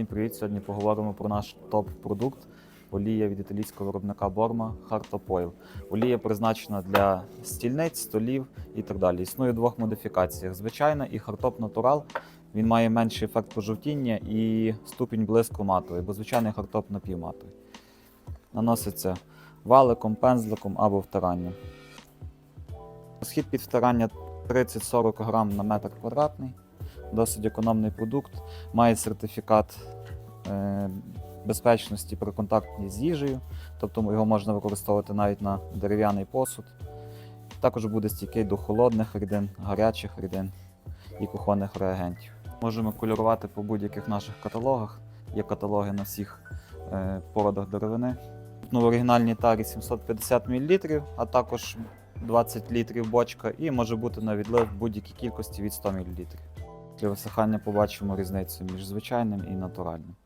Всім привіт! Сьогодні поговоримо про наш топ-продукт. Олія від італійського виробника Борма Hardtop. Олія призначена для стільниць, столів і так далі. Існує в двох модифікаціях: звичайна і Natural. Він має менший ефект пожовтіння і ступінь блиску матовий, бо звичайний Hardtop напівматовий. Наноситься валиком, пензликом або втиранням. Схід під втирання 30-40 грам на метр квадратний. Досить економний продукт, має сертифікат е, безпечності при контакті з їжею, тобто його можна використовувати навіть на дерев'яний посуд. Також буде стійкий до холодних рідин, гарячих рідин і кухонних реагентів. Можемо кольорувати по будь-яких наших каталогах. Є каталоги на всіх е, породах деревини. Ну, в оригінальній тарі 750 мл, а також 20 літрів бочка, і може бути на відлив будь-якій кількості від 100 мл. Для висихання побачимо різницю між звичайним і натуральним.